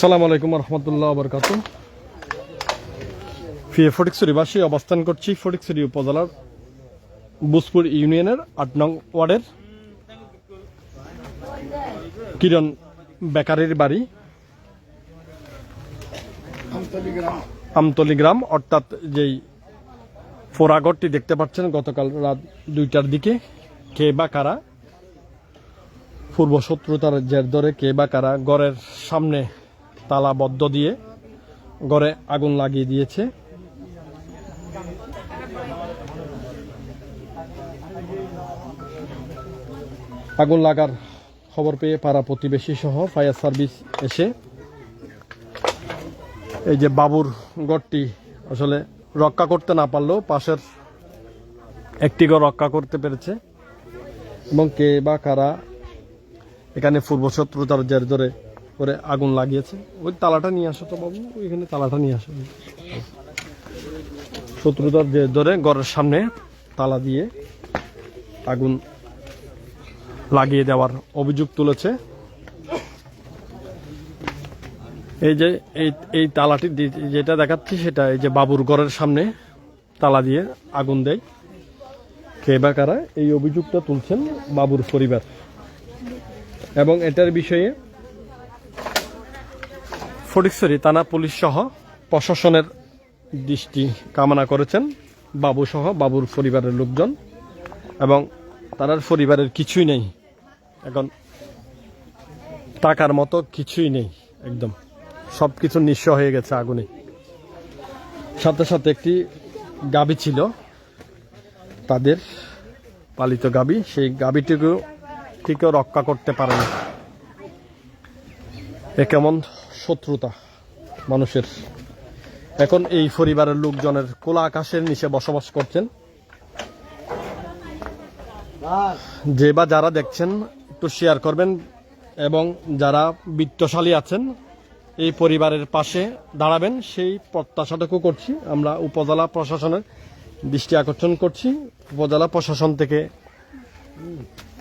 সালাম আলাইকুম রহমতুল্লাহ বরকাত ফিরে ফটিকছড়ি বাসী অবস্থান করছি ফটিকছড়ি উপজেলার বুসপুর ইউনিয়নের আট নং ওয়ার্ডের। কিরণ বেকারির বাড়ি। আমতলি গ্রাম, অর্থাৎ যেই ফোরাগড়টি দেখতে পাচ্ছেন, গতকাল রাত দুইটার দিকে, কে বা কারা? পূর্ব শত্রুতার জের ধরে কে বা কারা গড়ের সামনে তালাবদ্ধ দিয়ে গড়ে আগুন লাগিয়ে দিয়েছে। আগুন লাগার খবর পেয়ে পাড়া প্রতিবেশী সহ ফায়ার সার্ভিস এসে এই যে বাবুর গড়টি আসলে রক্ষা করতে না পারলেও পাশের একটি ঘর রক্ষা করতে পেরেছে। এবং কে বা কারা এখানে পূর্ব শত্রুতার জের ধরে করে আগুন লাগিয়েছে। ওই তালাটা নিয়ে আসো তো বাবু, ওইখানে তালাটা নিয়ে আসো। শত্রুতার জের ধরে ঘরের সামনে তালা দিয়ে আগুন লাগিয়ে দেওয়ার অভিযোগ তুলেছে। এই যে, এই এই তালাটি যেটা দেখাচ্ছি সেটা এই যে বাবুর ঘরের সামনে তালা দিয়ে আগুন দেয়। কে বা কারা এই অভিযোগটা তুলছেন বাবুর পরিবার। এবং এটার বিষয়ে ফটিকছড়ি থানা পুলিশ সহ প্রশাসনের দৃষ্টি কামনা করেছেন বাবু সহ বাবুর পরিবারের লোকজন এবং তার পরিবারের কিছুই নেই। এখন টাকার মতো কিছুই নেই একদম। সব কিছু নিঃস্ব হয়ে গেছে আগুনে। সাথে সাথে একটি গাবি ছিল তাদের পালিত গাবি। সেই গাবিটিকেও থেকেও রক্ষা করতে পারে না। এ কেমন শত্রুতা মানুষের। এখন এই পরিবারের লোকজনের কোলা আকাশের নিচে বসবাস করছেন। যে বা যারা দেখছেন, একটু শেয়ার করবেন এবং যারা বিত্তশালী আছেন, এই পরিবারের পাশে দাঁড়াবেন। সেই প্রত্যাশাটুকু করছি। আমরা উপজেলা প্রশাসনের দৃষ্টি আকর্ষণ করছি। উপজেলা প্রশাসন থেকে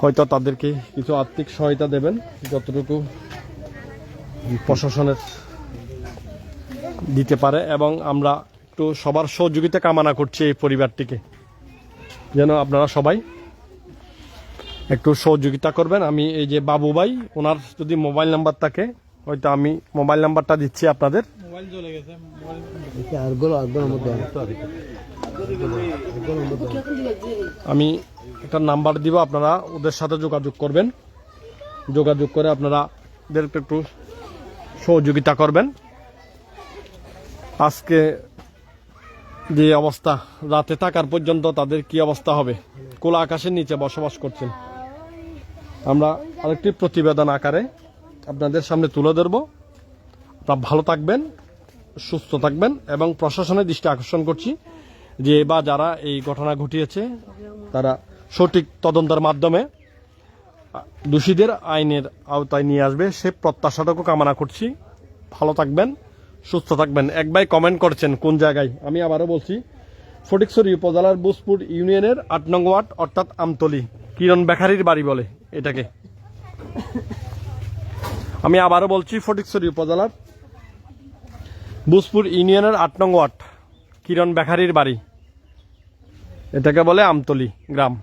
হয়তো তাদেরকে কিছু আর্থিক সহায়তা দেবেন যতটুকু প্রশাসনের দিতে পারে এবং আমরা একটু সবার সহযোগিতা কামনা করছি এই পরিবারটিকে। যেন আপনারা সবাই একটু সহযোগিতা করবেন। আমি এই যে বাবু ভাই ওনার যদি মোবাইল নাম্বার থাকে হয়তো আমি মোবাইল নাম্বারটা দিচ্ছি আপনাদের। আমি একটা নাম্বার দিব, আপনারা ওদের সাথে যোগাযোগ করবেন। যোগাযোগ করে আপনারা ওদেরকে একটু সহযোগিতা করবেন। আজকে যে অবস্থা, রাতে থাকার পর্যন্ত তাদের কি অবস্থা হবে? কোলা আকাশের নিচে বসবাস করছেন। আমরা আরেকটি প্রতিবেদন আকারে আপনাদের সামনে তুলে ধরব। আপনারা ভালো থাকবেন, সুস্থ থাকবেন এবং প্রশাসনের দৃষ্টি আকর্ষণ করছি যে বা যারা এই ঘটনা ঘটিয়েছে, তারা সঠিক তদন্তের মাধ্যমে দোষীদের আইনের আওতায় নিয়ে আসবে। সে প্রত্যাশাটুকু কামনা করছি। ভালো থাকবেন, সুস্থ থাকবেন। এক ভাই কমেন্ট করছেন, কোন জায়গায়? আমি আবারও বলছি, ফটিকছড়ি উপজেলার বুসপুর ইউনিয়নের আট নং ওয়ার্ড, অর্থাৎ আমতলি। কিরণ বেখারির বাড়ি বলে এটাকে। আমি আবারও বলছি, ফটিকছড়ি উপজেলার বুসপুর ইউনিয়নের আট নং ওয়ার্ড, কিরণ বেখারির বাড়ি। এটাকে বলে আমতলি গ্রাম।